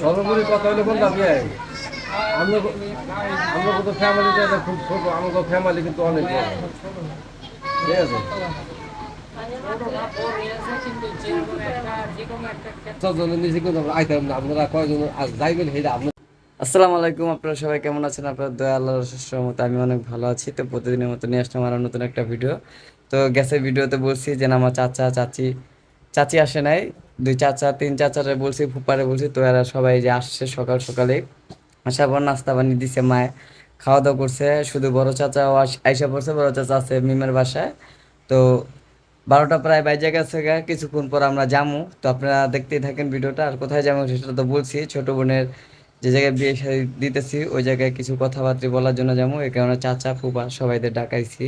সর্বোপরি কথা হলো কোনটা আপনি আমরা আমরা কত ফ্যামিলিটা এটা খুব ছোট আমাকে ফ্যামিলি কিন্তু অনেক ঠিক আছে? আপনারা কয়জন যাইবেন সেটা আপনার আসসালামু আলাইকুম, আপনারা সবাই কেমন আছেন? আপনার দয়া আল্লাহর মতো আমি অনেক ভালো আছি। তো প্রতিদিনের মতো নিয়ে আসলাম আরও নতুন একটা ভিডিও তো গ্যাসের ভিডিওতে বলছি যে আমার চাচা, চাচি চাচি আসে নাই। দুই চাচা, তিন চাচারে বলছি, ফুপারে বলছি, তো এরা সবাই যে আসছে সকাল সকালে। আসার পর নাস্তা বানিয়ে দিছে, মায়ে খাওয়া দাওয়া করছে। শুধু বড় আস- আইসা পড়ছে, বড় চাচা আছে মিমের বাসায়। তো বারোটা প্রায় বাইজে গেছে কিছুক্ষণ পর আমরা যামু। তো আপনারা দেখতেই থাকেন ভিডিওটা আর কোথায় যাব সেটা তো বলছি, ছোট বোনের যে জায়গায় বিয়ে শাদী দিতেছি, ওই জায়গায় কিছু কথাবার্তা বলার জন্য যাব। এই কারণে চাচা ফুপা সবাইদের ডাকাইছি।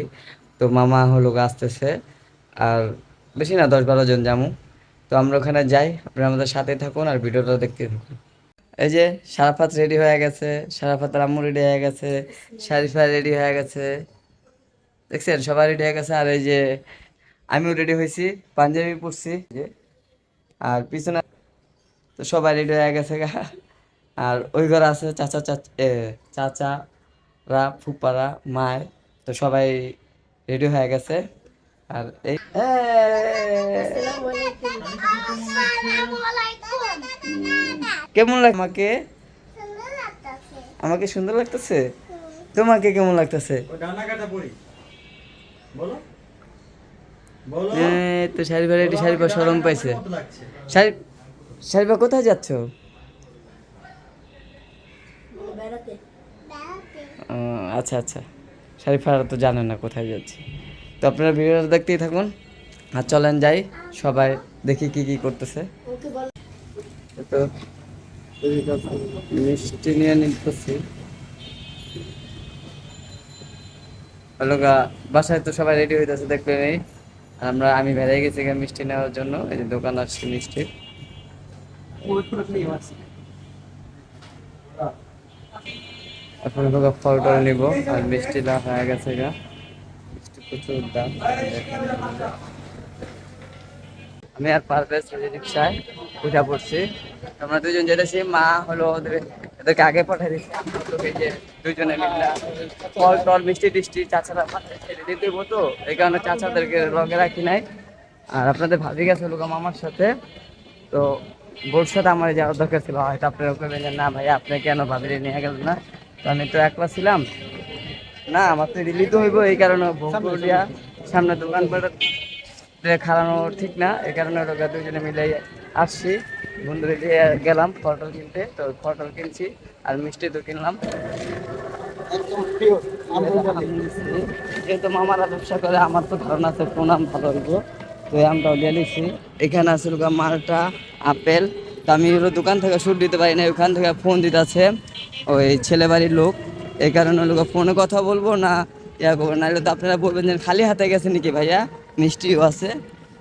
তো মামা হলো আসতেছে। আর বেশি না দশ বারো জন যাব। তো আমরা ওখানে যাই, আপনারা আমাদের সাথে থাকুন আর ভিডিওটা দেখতে থাকুন। এই যে, সারাফাত রেডি হয়ে গেছে। সারাফাতের আম্মু রেডি হয়ে গেছে। শারিফা রেডি হয়ে গেছে। দেখছেন, সবাই রেডি হয়ে গেছে। আর এই যে, আমিও রেডি হয়েছি। পাঞ্জাবি পরছি। আর পিছনে তো সবাই রেডি হয়ে গেছে গা। আর ওই ঘরে আছে চাচা চাচা চাচারা ফুপারা মায়। তো সবাই রেডি হয়ে গেছে। আর এই কেমন লাগে আমাকে আমাকে সুন্দর লাগতেছে? তোমাকে কেমন লাগতেছে? তো শাড়িবা শাড়ি শাড়িবা সরম পাইছে। শাড়ি শাড়ি শাড়িবা কোথায় যাচ্ছ ও, আচ্ছা আচ্ছা। শারিফারা তো জানেন না কোথায় যাচ্ছে। তো আপনারা ভিডিওটা দেখতেই থাকুন। আর চলেন যাই, সবাই দেখি কি কি করতেছে। মিষ্টি নিয়ে নিতেছি। বাসায় তো সবাই রেডি হইতেছে দেখলে নেই আর আমরা, আমি বেড়াই গেছি মিষ্টি নেওয়ার জন্য, এই যে দোকান আসছে মিষ্টি এখন হলো ফল টল নিব, আর মিষ্টি না হয়ে গেছে গা। মিষ্টি প্রচুর দাম আমি আর পারভেজ রিক্সায় উঠা পড়ছি। আমরা দুজন যেতেছি মা হলো ওদের, এদেরকে আগে পাঠিয়ে দিচ্ছি দুজনে ফল টল মিষ্টি টিষ্টি চাচারা ছেড়ে দিতে দেবো তো, এই কারণে চাচাদেরকে লগে রাখি নাই। আর আপনাদের ভাবি গেছে লোক মামার সাথে। তো সাথে আমার যাওয়ার দরকার ছিল, হয়তো আপনারা যে, না ভাই আপনি কেন ভাবিরে নিয়ে গেলেন না? আমি তো একলা ছিলাম। না আমার তো রিলিজ হইব এই কারণে ভোগ দিয়া সামনে। দোকান খাওয়ানো ঠিক না এই কারণে ওরা দুজনে মিলে আসছি। বন্ধুরে দিয়ে গেলাম ফটল কিনতে তো ফটল কিনছি আর মিষ্টি তো কিনলাম। যেহেতু মামারা ব্যবসা করে আমার তো ধারণা আছে প্রণাম ভালো হইব। তো আমটাও দিয়ে এখানে আছে লোকা মালটা আপেল তো আমি হলো দোকান থেকে শুট দিতে পারি না ওখান থেকে ফোন দিতেছে। ওই ছেলে বাড়ির লোক, এই কারণে লোক ফোনে কথা বলব না, ইয়া করব নাহলে তো আপনারা বলবেন যে খালি হাতে গেছে নাকি ভাইয়া? মিষ্টিও আছে।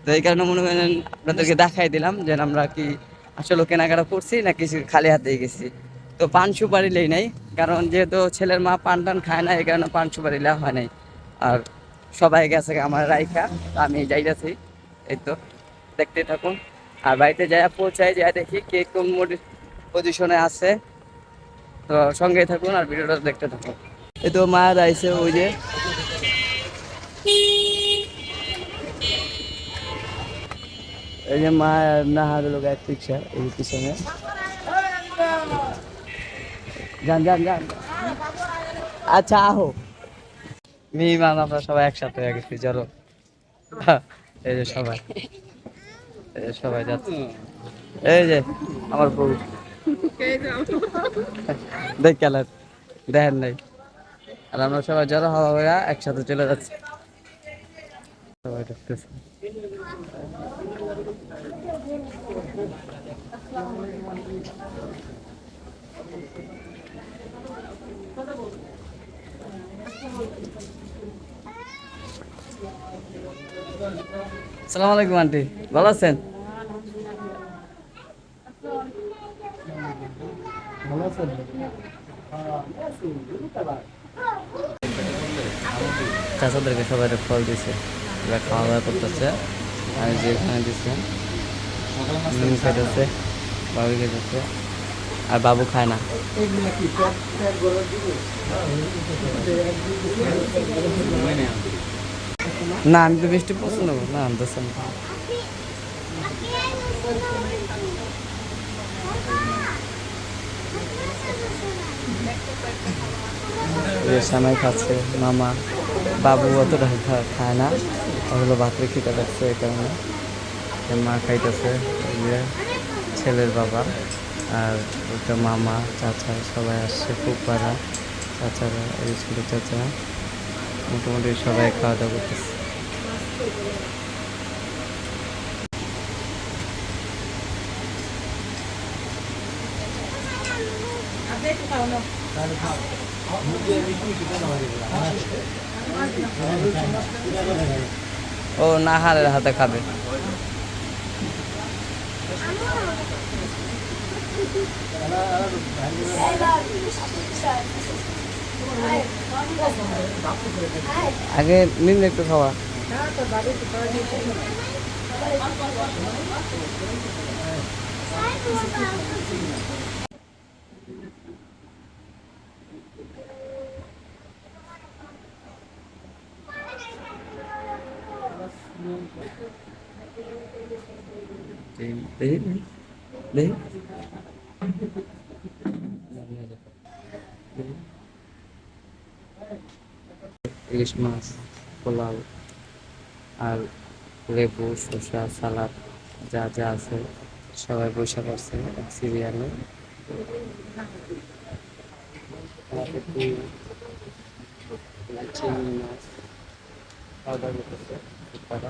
তো এই কারণে মনে করেন আপনাদেরকে দেখাই দিলাম যে আমরা কি আসলে কেনাকাটা করছি না কিছু খালি হাতেই গেছি। তো পান সুপারি লেই নাই, কারণ যেহেতু ছেলের মা পান টান খায় না, এই কারণে পান সুপারি লেওয়া হয় নাই। আর সবাই গেছে আমার রাইখা আমি যাইতেছি। এই তো, দেখতে থাকুন। আর বাড়িতে যাই পৌঁছাই যাই দেখি কে কোন পজিশনে আছে, তো সঙ্গে থাকুন আর ভিডিওটা দেখতে থাকুন। এই তো মায়ের আইসে ওই যে। এই যে মা না হারলো গায়ে রিক্সা, এই পিছনে। যান যান যান। আচ্ছা আহো। মিহিমান আমরা সবাই একসাথে গেছি, চলো। এই যে সবাই। সবাই যাচ্ছে। এই যে, আমার বউ। দেখ খেলার, দেখেন নাই। আর আমরা সবাই জড়ো হওয়া হয়ে একসাথে চলে যাচ্ছি। সবাই ঢুকতেছে সালাম আলাইকুম আন্টি। ভালো আছেন? চাচাদেরকে সবাই ফল দিছে। এবার খাওয়া দাওয়া করতেছে আর যে এখানে দিচ্ছে মিমি খাইতেছে বাবু খাইতেছে আর বাবু খায় না। না, আমি তো মিষ্টি পছন্দ করি না, আনতেছে না। যে সামাই খাচ্ছে, মামা। বাবু অতটা খায় না। ওগুলো ভাত রেখে কাটাচ্ছে এই কারণে। মা খাইতেছে যে ছেলের বাবা। আর ওটা মামা, চাচা, সবাই আসছে ফুপারা চাচারা, এই ছোটো চাচা। মোটামুটি সবাই খাওয়া দাওয়া করতেছে। ও না নাহারের হাতে খাবে। আগে নিন একটু খাওয়া। দেখি দেখি দেখি ইলিশ মাছ পোলাও আর লেবু, শসা, সালাদ, যা যা আছে সবাই বসে পড়ছে সিরিয়ালে খাওয়া দাওয়া করতেছে ফুটপাড়া।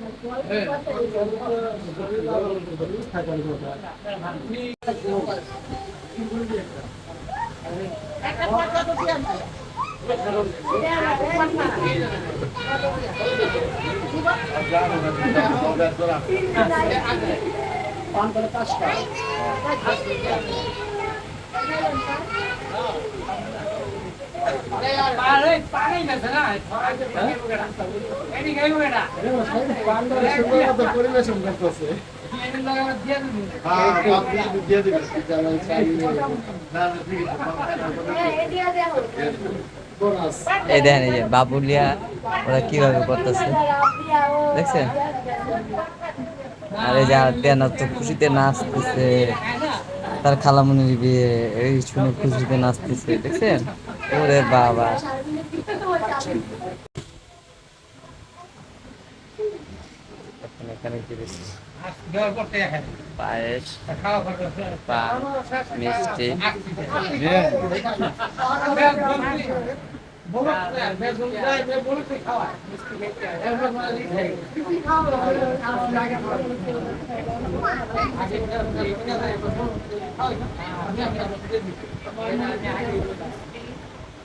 বাবা আমার দাদু এই দেখেন, এই যে বাবুলিয়া, ওরা কীভাবে করতেছে? দেখছেন? আর যে দেন তো খুশিতে নাচতেছে। তার খালামুনির বিয়ে, এই শুনে খুশিতে নাচতেছে, দেখছেন? ওরে বাবা। পায়েস পান মিষ্টি। খাওয়া